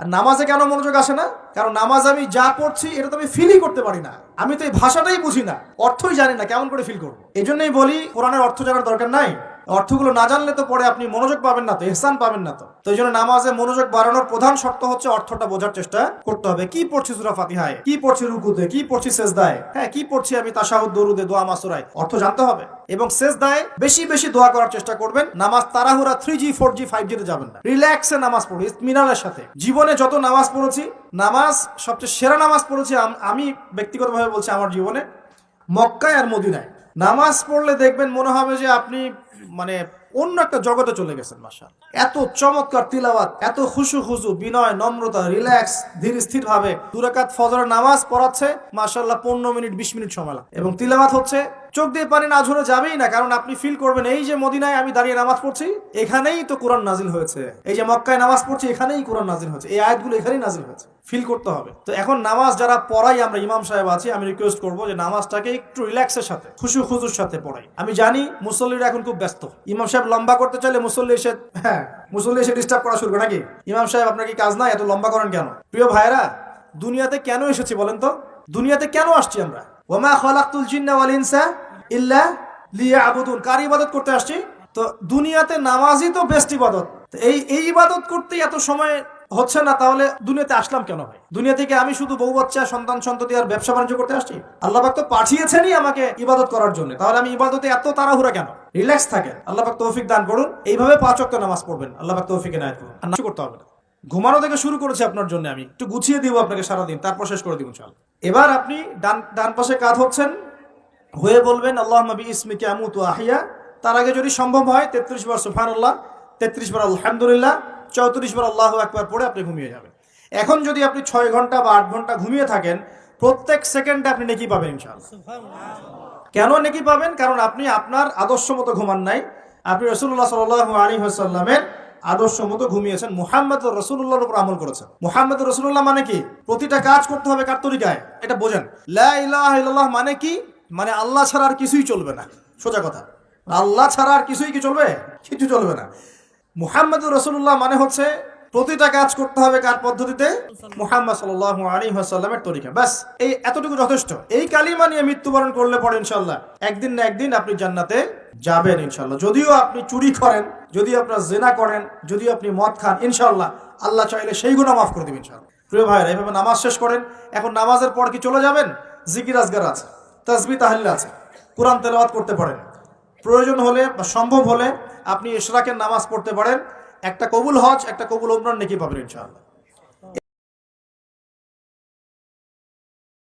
আর নামাজে কেন মনোযোগ আসে না? কারণ নামাজ আমি যা পড়ছি, এটা তো আমি ফিলই করতে পারি না। আমি তো এই ভাষাটাই বুঝি না। অর্থই জানি না কেমন করে ফিল করব। এই জন্যই বলি, কোরআনের অর্থ জানার দরকার নাই। অর্থগুলো না জানলে তো পরে আপনি মনোযোগ পাবেন না তো এহসান পাবেন না তো। তো এই জন্য নামাজে মনোযোগ বাড়ানোর প্রধান শর্ত হচ্ছে অর্থটা বোঝার চেষ্টা করতে হবে। কি পড়ছি সুরা ফাতিহায়? কি পড়ছি রুকুতে? কি পড়ছি সেজদায়? হ্যাঁ কি পড়ছি আমি তাসাহুদ দরুদে, দোয়া, মাসুরায়? অর্থ জানতে হবে। এবং সেজদায় বেশি বেশি দোয়া করার চেষ্টা করবেন। নামাজ তাড়াহুড়া three G four G five জিতে যাবেন না। রিল্যাক্সে নামাজ পড়ি ইতমিনানের সাথে। জীবনে যত নামাজ পড়েছি, নামাজ, সবচেয়ে সেরা নামাজ পড়েছি আমি ব্যক্তিগতভাবে বলছি আমার জীবনে, মক্কায় আর মদিনায়। নামাজ পড়লে দেখবেন মনে হবে যে আপনি মানে অন্য একটা জগতে চলে গেছেন মাসা এত চমৎকার তিলাওয়াত, এত খুশু খুশু বিনয়, নম্রতা, রিল্যাক্স, ধীর স্থির ভাবে দুরাকাত ফজরের নামাজ পড়াচ্ছে মাশাল্লাহ পনেরো মিনিট, বিশ মিনিট সময় লাগে এবং তিলাওয়াত হচ্ছে, চোখ দিয়ে পানি না ঝরে যাবেই না, কারণ আপনি ফিল করবেন, এই যে মদিনায় আমি দাঁড়িয়ে নামাজ পড়ছি, এখানেই তো কোরআন নাজিল হয়েছে। এই যে মক্কায় নামাজ পড়ছি, এখানেই কোরআন নাজিল হয়েছে। এই আয়াতগুলো এখানেই নাজিল হয়েছে। ফিল করতে হবে। তো এখন নামাজ যারা পড়াই, আমরা ইমাম সাহেব আছি, আমি রিকোয়েস্ট করব যে নামাজটাকে একটু রিল্যাক্সের সাথে, খুশু খুজুর সাথে পড়াই। আমি জানি মুসল্লিরা এখন খুব ব্যস্ত। ইমাম সাহেব লম্বা করতে চাইলে মুসল্লি এসে হ্যাঁ মুসল্লি এসে ডিস্টার্ব করা শুরু করে, নাকি? ইমাম সাহেব, আপনার কি কাজ নাই? এত লম্বা করেন কেন? প্রিয় ভাইরা দুনিয়াতে কেন এসেছি বলেন তো? দুনিয়াতে কেন আসছি আমরা? ওমা খলাকুল জিন্না ওয়াল ইনসা ইল্লা লিয়াবুদুন। কার ইবাদত করতে আসছি? তো দুনিয়াতে নামাজই তো বেস্ট ইবাদত। এই এই ইবাদত করতে এত সময় হচ্ছে না, তাহলে দুনিয়াতে আসলাম কেন ভাই? দুনিয়া থেকে আমি শুধু বউ, বাচ্চা, সন্তান, সন্ততি আর ব্যবসা বাণিজ্য করতে আসছি? আল্লাহ তো পাঠিয়েছেনই আমাকে ইবাদত করার জন্য। তাহলে আমি ইবাদতে এত তাড়াহুড়া কেন? রিল্যাক্স থাকেন। আল্লাহ পাক তৌফিক দান করুন। এইভাবে পাঁচ ওয়াক্ত নামাজ পড়বেন। আল্লাহ পাক তৌফিক করুন। আর করতে হবে না। ঘুমানো থেকে শুরু করেছি আপনার জন্য আমি। একটু গুছিয়ে দিব আপনাকে সারাদিন। তারপর শেষ করে দিব চল এবার আপনি ডান ডান পাশে কাজ হচ্ছেন। হয়ে বলবেন আল্লাহ নবী ইসমিকে আমুতু আহিয়া। তার আগে যদি সম্ভব হয়, তেত্রিশ বার সুফান আল্লাহ তেত্রিশ বার আলহামদুলিল্লাহ, চৌত্রিশ বার আল্লাহ একবার পড়ে আপনি ঘুমিয়ে যাবেন। এখন যদি আপনি ছয় ঘণ্টা বা আট ঘণ্টা ঘুমিয়ে থাকেন প্রত্যেক সেকেন্ডে আপনি নেকি পাবেন ইনশাআল্লাহ। কেন নেকি পাবেন? কারণ আপনি আপনার আদর্শ মতো ঘুমান নাই। আপনি রসুল্লাহ সাল আলী সাল্লামের আদর্শ মতো ঘুমিয়েছেন। মুহাম্মদ রসুল্লাহর উপর আমল করেছেন। মুহাম্মদ রসুল্লাহ মানে কি? প্রতিটা কাজ করতে হবে কার তরিকায়? এটা বোঝেন। লা ইলাহা ইল্লাল্লাহ মানে কি? মানে আল্লাহ ছাড়া আর কিছুই চলবে না। সোজা কথা। আল্লাহ ছাড়া আর কিছুই কি চলবে? কিছু চলবে না। মুহাম্মদ রসুল্লাহ মানে হচ্ছে প্রতিটা কাজ করতে হবে কার পদ্ধতিতে? মুহাম্মদ সাল্লাহ আলী সাল্লামের তরিকা। ব্যাস, এই এতটুকু যথেষ্ট। এই কালিমা নিয়ে মৃত্যুবরণ করলে পরে ইনশাল্লাহ একদিন না একদিন আপনি জান্নাতে যাবেন ইনশাল্লাহ যদিও আপনি চুরি করেন যদি আপনার জেনা করেন, যদিও আপনি মদ খান ইনশাল্লাহ আল্লাহ চাইলে সেই গুণা মাফ করে দেবেন ইনশাল্লাহ প্রিয় ভাইরা এইভাবে নামাজ শেষ করেন, এখন নামাজের পর কি চলে যাবেন? জিকির আজগার আছে তাসবি তাহলিল আছে, কোরআন তেলাওয়াত করতে পারেন। প্রয়োজন হলে বা সম্ভব হলে আপনি ইশরাকের নামাজ পড়তে পারেন একটা কবুল হজ একটা কবুল ওমরান নেকি পাবেন ইনশাআল্লাহ।